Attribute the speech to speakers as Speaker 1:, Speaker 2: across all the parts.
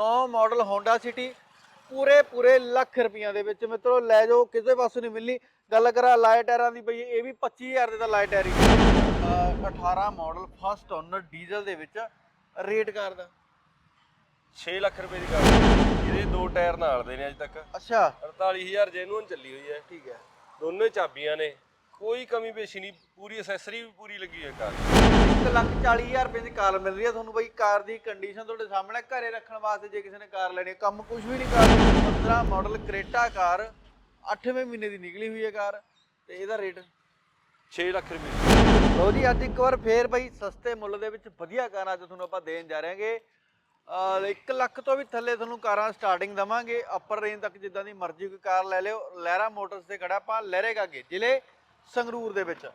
Speaker 1: 9 model Honda City ਪੂਰੇ ਪੂਰੇ ਲੱਖ ਰੁਪਈਆਂ ਦੇ ਵਿੱਚ। ਮਿੱਤਰੋ ਲੈ ਜਾਓ ਕਿਸੇ ਪਾਸੋਂ ਨਹੀਂ ਮਿਲਣੀ। ਗੱਲ ਕਰਾਂ ਲਾਈਟ ਟਾਇਰਾਂ ਦੀ ਬਈ ਇਹ ਵੀ 25000 ਦੇ ਤਾਂ ਲਾਈਟ ਟਾਇਰ ਹੀ ਅਹ 18 ਮਾਡਲ ਫਸਟ ਓਨਰ ਡੀਜ਼ਲ ਦੇ ਵਿੱਚ ਰੇਟ ਕਰਦਾ
Speaker 2: 6 ਲੱਖ ਰੁਪਏ ਦੀ ਕਾਰ ਇਹਦੇ ਦੋ ਟਾਇਰ ਨਾਲ ਦੇ ਨੇ ਅਜੇ ਤੱਕ।
Speaker 1: ਅੱਛਾ।
Speaker 2: 48000 ਜੈਨੂਨ ਚੱਲੀ ਹੋਈ ਹੈ।
Speaker 1: ਠੀਕ ਹੈ।
Speaker 2: ਦੋਨੋਂ ਚਾਬੀਆਂ ਨੇ। ਕੋਈ ਕਮੀ ਪੇਸ਼ੀ ਨਹੀਂ ਪੂਰੀ ਅਸੈਸਰੀ ਵੀ ਪੂਰੀ ਲੱਗੀ ਹੈ ਕਾਰ
Speaker 1: 1 ਲੱਖ 40000 ਰੁਪਏ ਦੀ ਕਾਰ ਮਿਲ ਰਹੀ ਹੈ ਤੁਹਾਨੂੰ ਬਈ ਕਾਰ ਦੀ ਕੰਡੀਸ਼ਨ ਤੁਹਾਡੇ ਸਾਹਮਣੇ ਘਰੇ ਰੱਖਣ ਵਾਸਤੇ ਜੇ ਕਿਸੇ ਨੇ ਕਾਰ ਲੈਣੀ ਹੈ। ਕੰਮ ਕੁਝ ਵੀ ਨਹੀਂ ਕਰ 15 ਮਾਡਲ ਕਰੇਟਾ ਕਾਰ 8ਵੇਂ ਮਹੀਨੇ ਦੀ ਨਿਕਲੀ ਹੋਈ ਹੈ ਕਾਰ ਤੇ ਇਹਦਾ ਰੇਟ
Speaker 2: 6 ਲੱਖ ਰੁਪਏ। ਦੀ।
Speaker 1: ਲੋ ਜੀ ਅੱਜ ਇੱਕ ਵਾਰ ਫੇਰ ਬਈ ਸਸਤੇ ਮੁੱਲ ਦੇ ਵਿੱਚ ਵਧੀਆ ਕਾਰਾਂ ਅੱਜ ਤੁਹਾਨੂੰ ਆਪਾਂ ਦੇਣ ਜਾ ਰਹੇ ਹਾਂਗੇ। 1 ਲੱਖ ਤੋਂ ਵੀ ਥੱਲੇ ਤੁਹਾਨੂੰ ਕਾਰਾਂ ਸਟਾਰਟਿੰਗ ਦਵਾਂਗੇ ਅਪਰ ਰੇਂਜ ਤੱਕ ਜਿੱਦਾਂ ਦੀ ਮਰਜ਼ੀ ਕੋਈ ਕਾਰ ਲੈ ਲਿਓ। ਲਹਿਰਾ ਮੋਟਰਸ ਤੇ ਖੜਾ ਆਪਾਂ ਲਹਿਰੇ ਕਾਗੇ ਜ਼ਿਲ੍ਹੇ ਸੰਗਰੂਰ ਦੇ ਵਿੱਚ।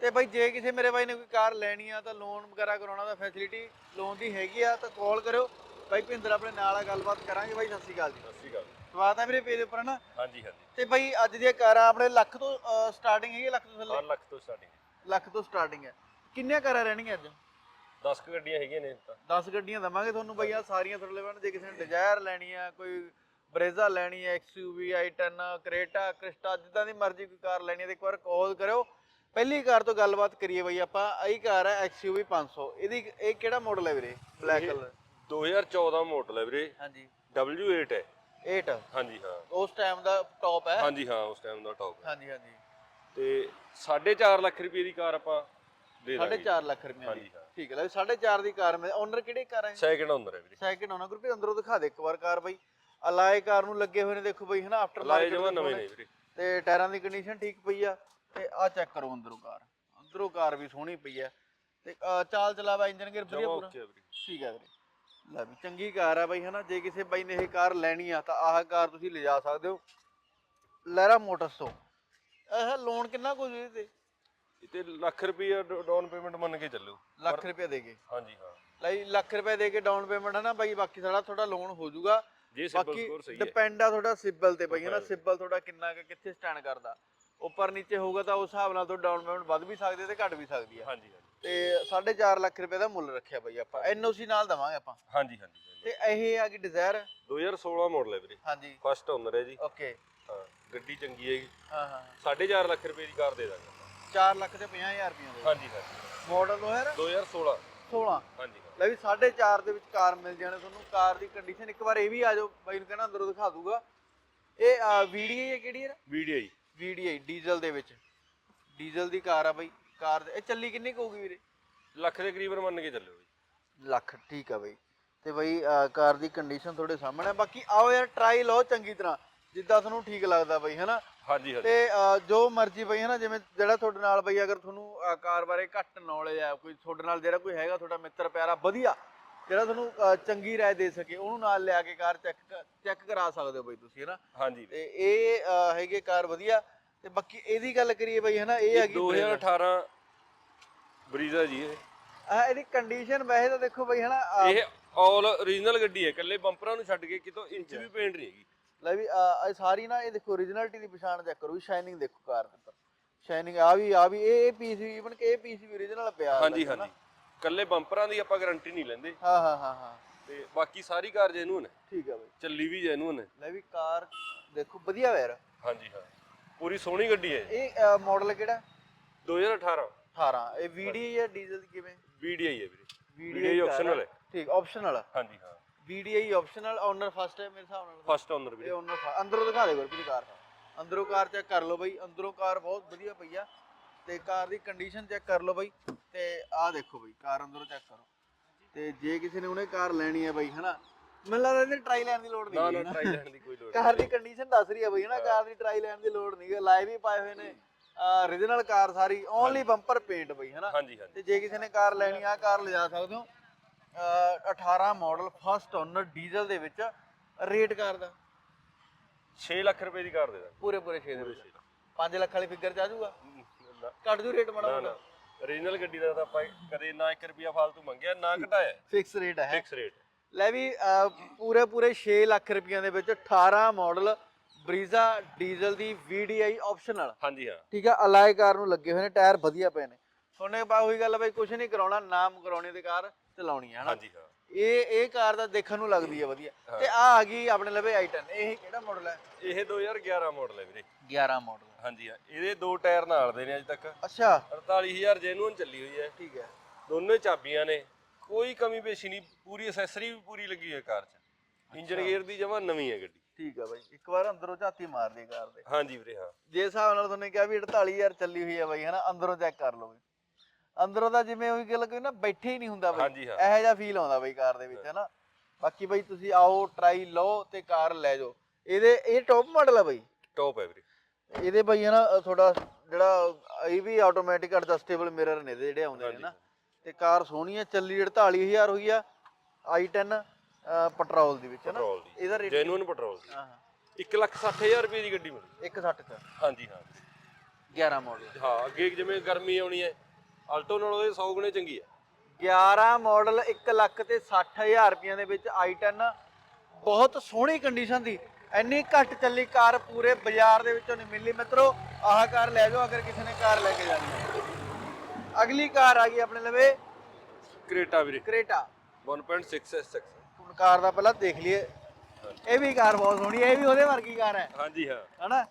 Speaker 1: ਤੇ ਬਈ ਜੇ ਕਿਸੇ ਮੇਰੇ ਬਾਈ ਨੇ ਕੋਈ ਕਾਰ ਲੈਣੀ ਆ ਤਾਂ ਲੋਨ ਵਗੈਰਾ ਕਰਾਉਣਾ ਦਾ ਫੈਸਿਲਿਟੀ ਲੋਨ ਦੀ ਹੈਗੀ ਆ ਤਾਂ ਕਾਲ ਕਰਿਓ। ਬਾਈ ਭਿੰਦਰ ਆਪਣੇ ਨਾਲ ਆ ਗੱਲਬਾਤ ਕਰਾਂਗੇ ਬਾਈ ਸਤਿ ਸ਼੍ਰੀ ਅਕਾਲ ਜੀ।
Speaker 2: ਸਤਿ ਸ਼੍ਰੀ ਅਕਾਲ
Speaker 1: ਸਵਾਗਤ ਹੈ ਮੇਰੇ ਪੇਜ ਉੱਪਰ ਨਾ
Speaker 2: ਹਾਂਜੀ ਹਾਂਜੀ।
Speaker 1: ਤੇ ਬਈ ਅੱਜ ਦੀਆਂ ਕਾਰਾਂ ਆਪਣੇ ਲੱਖ ਤੋਂ ਸਟਾਰਟਿੰਗ ਹੈਗੀ ਲੱਖ ਤੋਂ ਥੱਲੇ?
Speaker 2: 4 ਲੱਖ ਤੋਂ ਸਟਾਰਟਿੰਗ
Speaker 1: ਲੱਖ ਤੋਂ ਸਟਾਰਟਿੰਗ ਹੈ। ਕਿੰਨੀਆਂ ਕਾਰਾਂ ਰਹਿਣਗੀਆਂ ਅੱਜ?
Speaker 2: 10 ਕੁ ਗੱਡੀਆਂ ਹੈਗੀਆਂ ਨੇ ਤਾਂ।
Speaker 1: 10 ਗੱਡੀਆਂ ਦਵਾਂਗੇ ਤੁਹਾਨੂੰ ਬਈ ਸਾਰੀਆਂ ਤੁਹਾਡੇ ਲਈ ਜੇ ਕਿਸੇ ਨੇ ਡਿਜ਼ਾਇਰ ਲੈਣੀ ਆ ਕੋਈ ਬਰੇਜ਼ਾ ਲੈਣੀ ਹੈ ਐਕਸਯੂਵੀ i10 ਕਰੇਟਾ ਕ੍ਰਿਸਟਾ ਜਿੱਦਾਂ ਦੀ ਮਰਜ਼ੀ ਕੋਈ ਕਾਰ ਲੈਣੀ ਹੈ ਤੇ ਇੱਕ ਵਾਰ ਕਾਲ ਕਰਿਓ। ਪਹਿਲੀ ਕਾਰ ਤੋਂ ਗੱਲਬਾਤ ਕਰੀਏ ਬਈ ਆਪਾਂ ਆਹੀ ਕਾਰ ਹੈ ਐਕਸਯੂਵੀ 500 ਇਹਦੀ ਇਹ ਕਿਹੜਾ ਮਾਡਲ ਹੈ ਵੀਰੇ? ਬਲੈਕ ਕਲਰ
Speaker 2: 2014 ਮਾਡਲ ਹੈ ਵੀਰੇ।
Speaker 1: ਹਾਂਜੀ।
Speaker 2: W8 ਹੈ।
Speaker 1: 8
Speaker 2: ਹਾਂਜੀ ਹਾਂ।
Speaker 1: ਉਸ ਟਾਈਮ ਦਾ ਟੌਪ ਹੈ।
Speaker 2: ਹਾਂਜੀ ਹਾਂ ਉਸ ਟਾਈਮ ਦਾ ਟੌਪ ਹੈ।
Speaker 1: ਹਾਂਜੀ ਹਾਂਜੀ।
Speaker 2: ਤੇ 4.5 ਲੱਖ ਰੁਪਏ ਦੀ ਕਾਰ ਆਪਾਂ ਦੇ ਦਾਂਗੇ।
Speaker 1: 4.5 ਲੱਖ ਰੁਪਏ ਦੀ। ਠੀਕ ਹੈ ਲੈ 4.5 ਦੀ ਕਾਰ ਮੈਂ ਓਨਰ ਕਿਹੜੀ ਕਾਰ ਹੈ?
Speaker 2: ਸੈਕਿੰਡ ਓਨਰ ਹੈ ਵੀਰੇ।
Speaker 1: ਸੈਕਿੰਡ ਓਨਰ ਗਰੁੱਪ ਅੰਦਰੋਂ ਦਿਖਾ ਦੇ ਇੱਕ ਵਾਰ ਕਾਰ ਬਈ। ਅਲਾਏ ਕਾਰ ਨੂੰ ਲੱਗੇ ਹੋਏ ਨੇ ਦੇਖੋ ਬਈ ਹਨਾ ਆਫਟਰ
Speaker 2: ਲਾਏ ਜਮਾ ਨਵੇਂ ਨੇ ਵੀਰੇ।
Speaker 1: ਤੇ ਟਾਇਰਾਂ ਦੀ ਕੰਡੀਸ਼ਨ ਠੀਕ ਪਈ ਆ ਤੇ ਆ ਚੈੱਕ ਕਰੋ ਅੰਦਰੋਂ ਕਾਰ। ਅੰਦਰੋਂ ਕਾਰ ਵੀ ਸੋਹਣੀ ਪਈ ਆ। ਤੇ ਚਾਲ ਚਲਾਵਾ ਇੰਜਨ ਗੇਅਰ ਵਧੀਆ
Speaker 2: ਜਮਾ
Speaker 1: ਪੂਰਾ?
Speaker 2: ਓਕੇ ਹੈ ਵੀਰੇ।
Speaker 1: ਠੀਕ ਆ ਵੀਰੇ। ਲੈ ਵੀ ਚੰਗੀ ਕਾਰ ਆ ਬਈ ਹਨਾ। ਜੇ ਕਿਸੇ ਬਾਈ ਨੇ ਇਹ ਕਾਰ ਲੈਣੀ ਆ ਤਾਂ ਆਹ ਕਾਰ ਤੁਸੀਂ ਲਿਜਾ ਸਕਦੇ ਹੋ। ਲਹਿਰਾ ਮੋਟਰਸ ਤੋਂ। ਇਹ ਲੋਨ ਕਿੰਨਾ ਕੁ ਜੀ ਤੇ
Speaker 2: ਇਹ ਤੇ ਲੱਖ ਰੁਪਏ ਡਾਊਨ ਪੇਮੈਂਟ ਮੰਨ ਕੇ ਚੱਲੋ
Speaker 1: ਲੱਖ ਰੁਪਏ ਦੇ ਕੇ?
Speaker 2: ਹਾਂਜੀ ਹਾਂ।
Speaker 1: ਲਈ ਲੱਖ ਰੁਪਏ ਦੇ ਕੇ ਡਾਊਨ ਪੇਮੈਂਟ ਹੈ ਨਾ ਬਾਈ ਬਾਕੀ ਸਾਡਾ ਤੁਹਾਡਾ ਲੋਨ ਹੋ ਜਾਊਗਾ।
Speaker 2: ਜੇ ਸਿਬਲ
Speaker 1: ਬਾਕੀ
Speaker 2: ਸਕੋਰ ਸਹੀ ਹੈ।
Speaker 1: ਡਿਪੈਂਡ ਆ ਤੁਹਾਡਾ ਸਿਬਲ ਤੇ ਬਈ ਹਨਾ ਸਿਬਲ ਤੁਹਾਡਾ ਕਿੰਨਾ ਕੁ ਕਿੱਥੇ ਸਟੈਂਡ ਕਰਦਾ। ਉੱਪਰ ਨੀਚੇ ਹੋਊਗਾ ਤਾਂ ਉਸ ਹਿਸਾਬ ਨਾਲ ਤੁਹਾਡਾ ਡਾਊਨ ਪੇਮੈਂਟ ਵੱਧ ਵੀ ਸਕਦੀ ਹੈ ਤੇ ਘਟ ਵੀ ਸਕਦੀ ਹੈ।
Speaker 2: ਹਾਂਜੀ ਹਾਂਜੀ।
Speaker 1: ਤੇ 4.5 ਲੱਖ ਰੁਪਏ ਦਾ ਮੁੱਲ ਰੱਖਿਆ ਬਈ ਆਪਾਂ। ਐਨਓਸੀ ਨਾਲ ਦਵਾਂਗੇ ਆਪਾਂ।
Speaker 2: ਹਾਂਜੀ ਹਾਂਜੀ
Speaker 1: ਤੇ ਇਹ ਆ ਕਿ ਡਿਜ਼ਾਇਰ
Speaker 2: 2016 ਮਾਡਲ ਹੈ ਵੀਰੇ।
Speaker 1: ਹਾਂਜੀ।
Speaker 2: ਫਸਟ ਓਨਰ ਹੈ ਜੀ।
Speaker 1: ਓਕੇ
Speaker 2: ਹਾਂ ਗੱਡੀ ਚੰਗੀ ਹੈਗੀ
Speaker 1: ਹਾਂ ਹਾਂ
Speaker 2: 4.5 ਲੱਖ ਰੁਪਏ ਦੀ ਕਾਰ ਦੇ ਦਾਂਗੇ
Speaker 1: 4 ਲੱਖ ਤੇ 50000 ਰੁਪਏ ਦੇ
Speaker 2: ਹਾਂਜੀ ਹਾਂਜੀ।
Speaker 1: ਮਾਡਲ ਉਹ ਹੈ
Speaker 2: 2016
Speaker 1: 16
Speaker 2: ਹਾਂਜੀ। ਹਾਂ
Speaker 1: ਲੈ ਵੀ 4.5 ਦੇ ਵਿੱਚ ਕਾਰ ਮਿਲ ਜਾਣੇ ਤੁਹਾਨੂੰ। ਕਾਰ ਦੀ ਕੰਡੀਸ਼ਨ ਇੱਕ ਵਾਰ ਇਹ ਵੀ ਆ ਜਾਓ ਬਾਈ ਨੂੰ ਕਹਿੰਦਾ ਅੰਦਰੋਂ ਦਿਖਾ ਦੂਗਾ। ਇਹ ਵੀਡੀਆਈ ਹੈ ਕਿਹੜੀ ਹੈ?
Speaker 2: ਵੀਡੀਓ ਜੀ
Speaker 1: ਵੀਡੀਆਈ ਡੀਜ਼ਲ ਦੇ ਵਿੱਚ। ਡੀਜ਼ਲ ਦੀ ਕਾਰ ਆ ਬਾਈ। ਕਾਰ ਇਹ ਚੱਲੀ ਕਿੰਨੀ ਕੁ ਹੋਊਗੀ ਵੀਰੇ?
Speaker 2: ਲੱਖ ਦੇ ਕਰੀਬਨ ਮੰਨ ਕੇ ਚੱਲਿਓ ਜੀ।
Speaker 1: ਲੱਖ ਠੀਕ ਆ ਬਾਈ। ਤੇ ਬਾਈ ਕਾਰ ਦੀ ਕੰਡੀਸ਼ਨ ਤੁਹਾਡੇ ਸਾਹਮਣੇ। ਬਾਕੀ ਆਓ ਯਾਰ ਟਰਾਈ ਲਓ ਚੰਗੀ ਤਰ੍ਹਾਂ। ਜਿੱਦਾਂ ਤੁਹਾਨੂੰ ਠੀਕ ਲੱਗਦਾ ਬਾਈ ਹਨਾ?
Speaker 2: ਹਾਂਜੀ ਹਾਂਜੀ।
Speaker 1: ਤੇ ਜੋ ਮਰਜ਼ੀ ਬਈ ਹਨਾ ਜਿਵੇਂ ਜਿਹੜਾ ਤੁਹਾਡੇ ਨਾਲ ਬਈ ਅਗਰ ਤੁਹਾਨੂੰ ਕਾਰ ਬਾਰੇ ਘੱਟ ਨੌਲੇਜ ਆ ਕੋਈ ਤੁਹਾਡੇ ਨਾਲ ਜਿਹੜਾ ਕੋਈ ਹੈਗਾ ਤੁਹਾਡਾ ਮਿੱਤਰ ਪਿਆਰਾ ਵਧੀਆ ਜਿਹੜਾ ਤੁਹਾਨੂੰ ਚੰਗੀ ਰਾਏ ਦੇ ਸਕੇ ਉਹਨੂੰ ਨਾਲ ਲਿਆ ਕੇ ਕਾਰ ਚੈੱਕ ਚੈੱਕ ਕਰਾ ਸਕਦੇ ਹੋ ਬਈ ਤੁਸੀਂ ਹਨਾ?
Speaker 2: ਹਾਂਜੀ।
Speaker 1: ਤੇ ਇਹ ਹੈਗੇ ਕਾਰ ਵਧੀਆ ਤੇ ਬਾਕੀ ਇਹਦੀ ਗੱਲ ਕਰੀਏ ਬਈ ਹਨਾ ਇਹ
Speaker 2: ਇਹ
Speaker 1: ਹੈਗੀ
Speaker 2: 2018 ਬਰੀਜ਼ਾ ਜੀ ਇਹ।
Speaker 1: ਆ ਇਹਦੀ ਕੰਡੀਸ਼ਨ ਵੈਸੇ ਤਾਂ ਦੇਖੋ ਬਈ ਹਨਾ ਅਹ,
Speaker 2: ਇਹ ਆਲ ਓਰੀਜਨਲ ਗੱਡੀ ਹੈ ਇਕੱਲੇ ਬੰਪਰਾਂ ਨੂੰ ਛੱਡ ਕੇ ਕਿਤੋਂ ਇੰਚ ਵੀ ਪੇਂਟ ਨਹੀਂ ਹੈਗੀ।
Speaker 1: ਲੈ ਵੀ ਅਹ, ਇਹ ਸਾਰੀ ਨਾ ਇਹ ਦੇਖੋ ਓਰੀਜਨਲਿਟੀ ਦੀ ਪਛਾਣ ਚੈੱਕ ਕਰੋ ਵੀ ਸ਼ਾਈਨਿੰਗ ਦੇਖੋ ਕਾਰ ਦੇ ਉੱਪਰ ਸ਼ਾਈਨਿੰਗ ਆ ਵੀ ਆ ਵੀ ਇਹ ਇਹ ਪੀਸ ਵੀ ਇਵਨ ਕਿ ਇਹ ਪੀਸ ਵੀ ਓਰੀਜਨਲ ਪਿਆ
Speaker 2: ਹਾਂਜੀ
Speaker 1: ਹੁੰਦਾ,
Speaker 2: ਹਾਂਜੀ। ਇਕੱਲੇ ਬੰਪਰਾਂ ਦੀ ਆਪਾਂ ਗਾਰੰਟੀ ਨਹੀਂ ਲੈਂਦੇ।
Speaker 1: ਹਾਂ ਹਾਂ ਹਾਂ ਹਾਂ।
Speaker 2: ਤੇ ਬਾਕੀ ਸਾਰੀ ਕਾਰ ਜੈਨੂਨ ਹੈ।
Speaker 1: ਠੀਕ ਆ ਬਈ।
Speaker 2: ਚੱਲੀ ਵੀ ਜੈਨੂਨ ਹੈ।
Speaker 1: ਲੈ ਵੀ ਕਾਰ ਦੇਖੋ ਵਧੀਆ ਵੈਰ
Speaker 2: ਹਾਂਜੀ ਹਾਂ। ਪੂਰੀ ਸੋਹਣੀ ਗੱਡੀ ਹੈ।
Speaker 1: ਇਹ ਮਾਡਲ ਕਿਹੜਾ?
Speaker 2: 2018
Speaker 1: 18 ਇਹ ਵੀਡੀਆਈ ਜਾਂ ਡੀਜ਼ਲ ਕਿਵੇਂ?
Speaker 2: ਵੀਡੀਆਈ ਹੈ ਵੀਰੇ।
Speaker 1: VDI
Speaker 2: ਆਪਸ਼ਨਲ ਹੈ।
Speaker 1: ਠੀਕ ਆਪਸ਼ਨਲ
Speaker 2: ਹਾਂਜੀ ਹਾਂ।
Speaker 1: ਵੀਡੀਆਈ ਆਪਸ਼ਨਲ ਓਨਰ ਫਸਟ ਹੈ ਮੇਰੇ ਹਿਸਾਬ ਨਾਲ
Speaker 2: ਫਸਟ ਓਨਰ
Speaker 1: ਇਹ
Speaker 2: ਵੀਰੇ
Speaker 1: ਓਨਰ ਅੰਦਰੋਂ ਦਿਖਾ ਦੇ ਗੁਰਪ੍ਰੀਤ ਕਾਰ ਅੰਦਰੋਂ ਕਾਰ ਚੈੱਕ ਕਰ ਲਓ ਬਾਈ। ਅੰਦਰੋਂ ਕਾਰ ਬਹੁਤ ਵਧੀਆ ਪਈ ਆ। ਤੇ ਕਾਰ ਦੀ ਕੰਡੀਸ਼ਨ ਚੈੱਕ ਕਰ ਲਓ ਬਾਈ। ਤੇ ਆਹ ਦੇਖੋ ਬਾਈ ਕਾਰ ਅੰਦਰੋਂ ਚੈੱਕ ਕਰੋ। ਤੇ ਜੇ ਕਿਸੇ ਨੇ ਉਹਨੇ ਕਾਰ ਲੈਣੀ ਹੈ ਬਾਈ ਹਨਾ? ਮੈਨੂੰ ਲੱਗਦਾ ਇਹਨੇ ਟਰਾਈ ਲੈਣ ਦੀ ਲੋੜ ਨਹੀਂ
Speaker 2: ਨਾ ਨਾ। ਟਰਾਈ ਲੈਣ ਦੀ ਕੋਈ ਲੋੜ
Speaker 1: ਕਾਰ ਦੀ ਕੰਡੀਸ਼ਨ ਦੱਸ ਰਹੀ ਹੈ ਬਈ ਹਨਾ? ਕਾਰ ਦੀ ਟਰਾਈ ਲੈਣ ਦੀ ਲੋੜ ਨਹੀਂ। ਹੈ ਲਾਈਵ ਵੀ ਪਾਏ ਹੋਏ ਨੇ। origignal ਕਾਰ ਸਾਰੀ ਓਨਲੀ ਬੰਪਰ ਪੇਂਟ ਬਈ ਹਨਾ?
Speaker 2: ਹਾਂਜੀ ਹਾਂਜੀ।
Speaker 1: ਤੇ ਜੇ ਕਿਸੇ ਨੇ ਕਾਰ ਲੈਣੀ ਆ ਕਾਰ ਲਿਜਾ ਸਕਦੇ ਹੋ। 18 ਮਾਡਲ ਫਸਟ ਓਨਰ ਡੀਜ਼ਲ ਦੇ ਵਿੱਚ ਰੇਟ ਕਾਰ ਦਾ।
Speaker 2: 6 ਲੱਖ ਰੁਪਏ ਦੀ ਕਾਰ ਦੇ ਦਾਂਗੇ।
Speaker 1: ਪੂਰੇ ਪੂਰੇ 6 ਦੇ ਵਿੱਚ। 5 ਲੱਖ। ਵਾਲੀ ਫਿਗਰ ਚ ਆ ਜਾਊਗਾ? ਕੱਟ ਜੂ ਰੇਟ ਮਾੜਾ ਮੋਟਾ?
Speaker 2: ਓਰੀਜਨਲ ਗੱਡੀ ਦਾ ਤਾਂ ਆਪਾਂ ਕਦੇ ਨਾ 1 ਰੁਪਿਆ ਫालतू ਮੰਗਿਆ ਨਾ ਘਟਾਇਆ।
Speaker 1: ਫਿਕਸ ਰੇਟ ਹੈ।
Speaker 2: ਫਿਕਸ ਰੇਟ
Speaker 1: ਲੈ ਵੀ ਪੂਰੇ ਪੂਰੇ 6 ਲੱਖ ਰੁਪਈਆਂ ਦੇ ਵਿੱਚ 18 ਮਾਡਲ ਬਰੀਜ਼ਾ ਡੀਜ਼ਲ ਦੀ VDI ਆਪਸ਼ਨਲ
Speaker 2: ਹਾਂਜੀ ਹਾਂ।
Speaker 1: ਠੀਕ ਆ ਅਲਾਈ ਕਾਰ ਨੂੰ ਲੱਗੇ ਹੋਏ ਨੇ ਟਾਇਰ ਵਧੀਆ ਪਏ ਨੇ। ਸੋਨੇ ਬਾ ਹੋਈ ਗੱਲ ਬਈ ਕੁਝ ਨਹੀਂ ਕਰਾਉਣਾ ਨਾਮ ਕਰਾਉਣੀ ਤੇ ਕਾਰ ਚਲਾਉਣੀ ਹੈ ਹਨਾ?
Speaker 2: ਹਾਂਜੀ ਹਾਂ।
Speaker 1: ਇਹ ਇਹ ਕਾਰ ਦਾ ਦੇਖਣ ਨੂੰ ਲੱਗਦੀ ਹੈ ਵਧੀਆ। ਤੇ ਆ ਆ ਗਈ ਆਪਣੇ ਲਵੇ i10 ਇਹ ਕਿਹੜਾ ਮਾਡਲ ਹੈ
Speaker 2: ਇਹ 2011 ਮਾਡਲ ਹੈ ਵੀਰੇ।
Speaker 1: 11 ਮਾਡਲ
Speaker 2: ਹਾਂਜੀ ਹਾਂ। ਇਹਦੇ ਦੋ ਟਾਇਰ ਨਾਲ ਦੇ ਨੇ ਅਜੇ ਤੱਕ।
Speaker 1: ਅੱਛਾ।
Speaker 2: 48000 ਜੈਨੂਨ ਚੱਲੀ ਹੋਈ ਹੈ
Speaker 1: ਠੀਕ ਹੈ
Speaker 2: ਦੋਨੋਂ ਚਾਬੀਆਂ ਨੇ। ਕੋਈ ਕਮੀ ਪੇਸ਼ੀ ਨਹੀਂ ਪੂਰੀ ਅਸੈਸਰੀ ਵੀ ਪੂਰੀ ਲੱਗੀ ਹੋਈ ਹੈ ਕਾਰ 'ਚ। ਇੰਜਨ ਗੇਅਰ ਦੀ ਜਮਾ ਨਵੀਂ ਹੈ ਗੱਡੀ।
Speaker 1: ਠੀਕ ਹੈ ਬਾਈ ਇੱਕ ਵਾਰ ਅੰਦਰੋਂ ਝਾਤੀ ਮਾਰ ਦੇ ਕਾਰ ਦੇ।
Speaker 2: ਹਾਂਜੀ ਵੀਰੇ ਹਾਂ।
Speaker 1: ਜੇ ਹਿਸਾਬ ਨਾਲ ਤੁਹਾਨੂੰ ਕਿਹਾ ਵੀ 48000 ਚੱਲੀ ਹੋਈ ਹੈ ਬਾਈ ਹਨਾ ਅੰਦਰੋਂ ਚੈੱਕ ਕਰ ਲਓ ਬਈ। ਅੰਦਰੋਂ ਤਾਂ ਜਿਵੇਂ ਉਹੀ ਗੱਲ ਕੋਈ ਨਾ ਬੈਠੇ ਹੀ ਨਹੀਂ ਹੁੰਦਾ ਬਾਈ।
Speaker 2: ਹਾਂਜੀ, ਹਾਂ।
Speaker 1: ਇਹੋ ਜਿਹਾ ਫੀਲ ਆਉਂਦਾ ਬਾਈ ਕਾਰ ਦੇ ਵਿੱਚ ਹਨਾ? ਬਾਕੀ ਬਾਈ ਤੁਸੀਂ ਆਓ ਟਰਾਈ ਲਓ ਤੇ ਕਾਰ ਲੈ ਜਾਓ। ਇਹਦੇ ਇਹ ਟੌਪ ਮਾਡਲ ਆ ਬਾਈ?
Speaker 2: ਟੌਪ ਹੈ ਵੀਰੇ।
Speaker 1: ਇਹਦੇ ਬਾਈ ਹਨਾ ਅ, ਤੁਹਾਡਾ ਜਿਹੜਾ ਇਹ ਵੀ ਆਟੋਮੈਟਿਕ ਐਡਜਸਟੇਬਲ ਮਿਰਰ ਨੇ ਇਹਦੇ ਜਿਹੜੇ ਆਉਂਦੇ ਨੇ ਨਾ ਤੇ ਕਾਰ ਸੋਹਣੀ ਹੈ ਚੱਲੀ 48000 ਹੋਈ ਆ i10 ਪੈਟਰੋਲ ਦੀ ਵਿੱਚ ਹਨਾ?
Speaker 2: ਪੈਟਰੋਲ ਦੀ।
Speaker 1: ਇਹਦਾ ਰੇਟ
Speaker 2: ਜੈਨੂਨ ਪੈਟਰੋਲ ਦੀ।
Speaker 1: ਹਾਂ
Speaker 2: 160000 ਰੁਪਏ ਦੀ ਗੱਡੀ ਮਿਲੀ।
Speaker 1: 160 ਚ।
Speaker 2: ਹਾਂਜੀ ਹਾਂ।
Speaker 1: 11 ਮਾਡਲ
Speaker 2: ਹਾਂ ਅੱਗੇ ਜਿਵੇਂ ਗਰਮੀ ਆਉਣੀ ਹੈ ਆਲਟੋ ਨਾਲੋਂ ਇਹ 100 ਗੁਣੇ ਚੰਗੀ ਹੈ।
Speaker 1: 11 ਮਾਡਲ 1 ਲੱਖ ਤੇ 60000 ਰੁਪਈਆਂ ਦੇ ਵਿੱਚ i10 ਬਹੁਤ ਸੋਹਣੀ ਕੰਡੀਸ਼ਨ ਦੀ। ਇੰਨੀ ਘੱਟ ਚੱਲੀ ਕਾਰ ਪੂਰੇ ਬਾਜ਼ਾਰ ਦੇ ਵਿੱਚੋਂ ਨਹੀਂ ਮਿਲੀ ਮਿੱਤਰੋ ਆਹ ਕਾਰ ਲੈ ਜਾਓ ਅਗਰ ਕਿਸੇ ਨੇ ਕਾਰ ਲੈ ਕੇ ਜਾਣੀ ਹੈ। ਅਗਲੀ ਕਾਰ ਆ ਗਈ ਆਪਣੇ ਲਵੇ
Speaker 2: ਕ੍ਰੇਟਾ ਵੀਰੇ।
Speaker 1: ਕ੍ਰੇਟਾ।
Speaker 2: 1.6 SX
Speaker 1: ਹੁਣ ਕਾਰ ਦਾ ਪਹਿਲਾਂ ਦੇਖ ਲਈਏ। ਇਹ ਵੀ ਕਾਰ ਬਹੁਤ ਸੋਹਣੀ ਹੈ ਇਹ ਵੀ ਉਹਦੇ ਵਰਗੀ ਕਾਰ ਹੈ।
Speaker 2: ਹਾਂਜੀ ਹਾਂ।
Speaker 1: ਹਨਾ?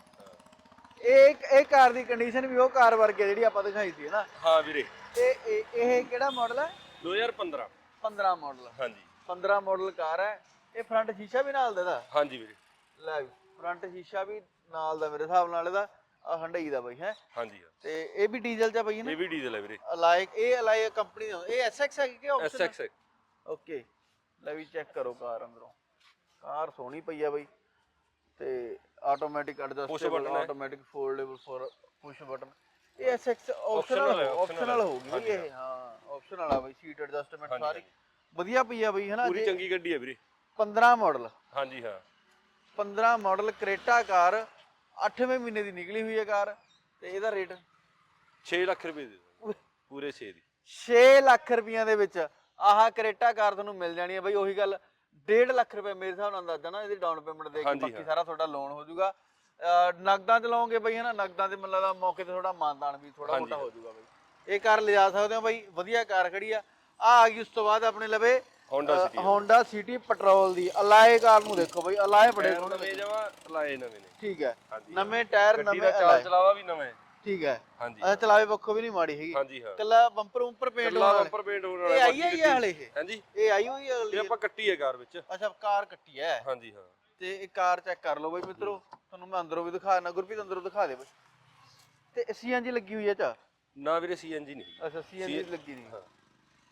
Speaker 1: ਇਹ ਇਹ ਕਾਰ ਦੀ ਕੰਡੀਸ਼ਨ ਵੀ ਉਹ ਕਾਰ ਵਰਗੀ ਹੈ ਜਿਹੜੀ ਆਪਾਂ ਦਿਖਾਈ ਸੀ ਹਨਾ
Speaker 2: ਹਾਂ ਵੀਰੇ।
Speaker 1: ਤੇ ਇਹ ਇਹ ਕਿਹੜਾ ਮਾਡਲ ਹੈ
Speaker 2: 2015
Speaker 1: 15 ਮਾਡਲ
Speaker 2: ਹਾਂਜੀ।
Speaker 1: 15 ਮਾਡਲ ਕਾਰ ਹੈ ਇਹ ਫਰੰਟ ਸ਼ੀਸ਼ਾ ਵੀ ਨਾਲ ਦੇਦਾ
Speaker 2: ਹਾਂਜੀ ਵੀਰੇ।
Speaker 1: ਲੈ ਫਰੰਟ ਸ਼ੀਸ਼ਾ ਵੀ ਨਾਲ ਦਾ ਮੇਰੇ ਹਿਸਾਬ ਨਾਲ ਇਹਦਾ ਆਹ ਹੰਡਈ ਦਾ ਬਈ ਹੈ?
Speaker 2: ਹਾਂਜੀ ਹਾਂ।
Speaker 1: ਤੇ ਇਹ ਵੀ ਡੀਜ਼ਲ ਚ ਬਈ ਨਾ?
Speaker 2: ਇਹ ਵੀ ਡੀਜ਼ਲ ਹੈ ਵੀਰੇ।
Speaker 1: ਅਲਾਈਕ ਇਹ ਅਲਾਈਕ ਕੰਪਨੀ ਦਾ ਇਹ ਐਸਐਕਸ ਹੈ ਕਿ ਆਪਸ਼ਨ
Speaker 2: SX
Speaker 1: ਓਕੇ ਲੈ ਵੀ ਚੈੱਕ ਕਰੋ ਕਾਰ ਅੰਦਰੋਂ। ਕਾਰ ਸੋਹਣੀ ਪਈ ਆ ਬਈ। ਤੇ ਆਟੋਮੈਟਿਕ ਐਡਜਸਟੇਬਲ
Speaker 2: button ਹੈ।
Speaker 1: Automatic foldable for push button ਇਹ ਐਸਐਕਸ
Speaker 2: Optional
Speaker 1: ਆਪਸ਼ਨਲ
Speaker 2: ਹੈ,
Speaker 1: ਆਪਸ਼ਨਲ ਹੋਊਗੀ ਬਈ ਇਹ ਹਾਂ। ਆਪਸ਼ਨਲ ਆ ਬਈ ਸੀਟ ਐਡਜਸਟਮੈਂਟ
Speaker 2: ਹਾਂਜੀ,
Speaker 1: ਸਾਰੀ। ਵਧੀਆ ਪਈ ਆ ਬਈ ਹਨਾ
Speaker 2: ਪੂਰੀ
Speaker 1: ਜੇ
Speaker 2: ਚੰਗੀ ਗੱਡੀ ਹੈ ਵੀਰੇ।
Speaker 1: 15 ਮਾਡਲ
Speaker 2: ਹਾਂਜੀ ਹਾਂ।
Speaker 1: 15 ਮਾਡਲ ਕ੍ਰੇਟਾ ਕਾਰ 8ਵੇਂ ਮਹੀਨੇ ਦੀ ਨਿਕਲੀ ਹੋਈ ਹੈ ਕਾਰ ਤੇ ਇਹਦਾ ਰੇਟ?
Speaker 2: 6 ਲੱਖ ਰੁਪਏ ਦੇ। ਦਿਓ ਪੂਰੇ 6 ਦੀ।
Speaker 1: 6 ਲੱਖ ਰੁਪਈਆਂ ਦੇ ਵਿੱਚ ਆਹ ਕ੍ਰੇਟਾ ਕਾਰ ਤੁਹਾਨੂੰ ਮਿਲ ਜਾਣੀ ਹੈ ਬਈ ਉਹੀ ਗੱਲ 1.5 ਲੱਖ ਰੁਪਏ ਮੇਰੇ ਹਿਸਾਬ ਨਾਲ ਅੰਦਾਜ਼ਾ ਨਾ ਇਹਦੀ ਡਾਊਨ ਪੇਮੈਂਟ ਦੇ ਕੇ
Speaker 2: ਹਾਂਜੀ,
Speaker 1: ਬਾਕੀ
Speaker 2: ਹਾਂ।
Speaker 1: ਸਾਰਾ ਤੁਹਾਡਾ ਲੋਨ ਹੋ ਜਾਊਗਾ। ਅਹ ਨਗਦਾਂ ਚ ਲਓਗੇ ਬਈ ਹਨਾ? ਨਗਦਾਂ ਤੇ ਮੈਨੂੰ ਲੱਗਦਾ ਮੌਕੇ ਤੇ ਥੋੜਾ ਮਾਨਦਾਨ ਵੀ ਥੋੜਾ
Speaker 2: ਹਾਂਜੀ,
Speaker 1: ਮੋਟਾ ਹੋ ਜਾਊਗਾ ਬਈ। ਇਹ ਕਾਰ ਲਿਜਾ ਸਕਦੇ ਹੋ ਬਈ ਵਧੀਆ ਕਾਰ ਖੜੀ ਆ। ਆ ਆ ਗਈ ਉਸ ਤੋਂ ਬਾਅਦ ਆਪਣੇ ਲਵੇ
Speaker 2: Honda City
Speaker 1: Honda City petrol ਦੀ। ਅਲਾਏ ਕਾਰ ਨੂੰ ਦੇਖੋ ਬਈ ਅਲਾਏ ਬੜੇ ਸੋਹਣੇ
Speaker 2: ਨਵੇਂ ਜਮਾ ਲਾਏ ਨਵੇਂ ਨੇ।
Speaker 1: ਠੀਕ ਹੈ।
Speaker 2: ਹਾਂਜੀ।
Speaker 1: ਨਵੇਂ ਟਾਇਰ
Speaker 2: ਗੱਡੀ
Speaker 1: ਨਵੇਂ
Speaker 2: ਦਾ ਚਾਲ
Speaker 1: ਅਲਾਏ।
Speaker 2: ਚਲਾਵਾ ਵੀ ਨਵਾਂ।
Speaker 1: ਠੀਕ ਹੈ।
Speaker 2: ਹਾਂਜੀ।
Speaker 1: ਅਹ ਚਲਾਵੇ ਪੱਖੋਂ ਵੀ ਨਹੀਂ ਮਾੜੀ ਹੈਗੀ।
Speaker 2: ਹਾਂਜੀ ਹਾਂ।
Speaker 1: ਕੱਲਾ ਬੰਪਰ ਉੱਪਰ ਪੇਂਟ
Speaker 2: ਕੱਲਾ
Speaker 1: ਹੋਣ
Speaker 2: ਬੰਪਰ ਪੇਂਟ ਹੋਣ
Speaker 1: ਵਾਲਾ ਇਹ ਆਈ ਹੈ ਹਲੇ ਇਹ?
Speaker 2: ਹਾਂਜੀ।
Speaker 1: ਇਹ ਆਈ ਹੋਈ ਹੈ
Speaker 2: ਇਹ
Speaker 1: ਅਗਲੀ
Speaker 2: ਆਪਾਂ ਕੱਟੀ ਹੈ ਕਾਰ ਵਿੱਚ।
Speaker 1: ਅੱਛਾ ਕਾਰ ਕੱਟੀ ਹੈ।
Speaker 2: ਹਾਂਜੀ ਹਾਂ।
Speaker 1: ਤੇ ਇਹ ਕਾਰ ਚੈੱਕ ਕਰ ਲਓ ਬਈ ਮਿੱਤਰੋ। ਤੁਹਾਨੂੰ ਮੈਂ ਅੰਦਰੋਂ ਵੀ ਦਿਖਾ ਦੇਣਾ ਗੁਰਪ੍ਰੀਤ ਅੰਦਰੋਂ ਦਿਖਾ ਦੇ ਬਈ। ਤੇ ਸੀਐਨਜੀ ਲੱਗੀ ਹੋਈ ਹੈ ਚਾ
Speaker 2: ਨਾ ਵੀਰੇ ਸੀਐਨਜੀ ਨਹੀਂ
Speaker 1: ਅੱਛਾ ਸੀਐਨਜੀ ਲੱਗੀ ਨਹੀਂ।
Speaker 2: ਹਾਂ।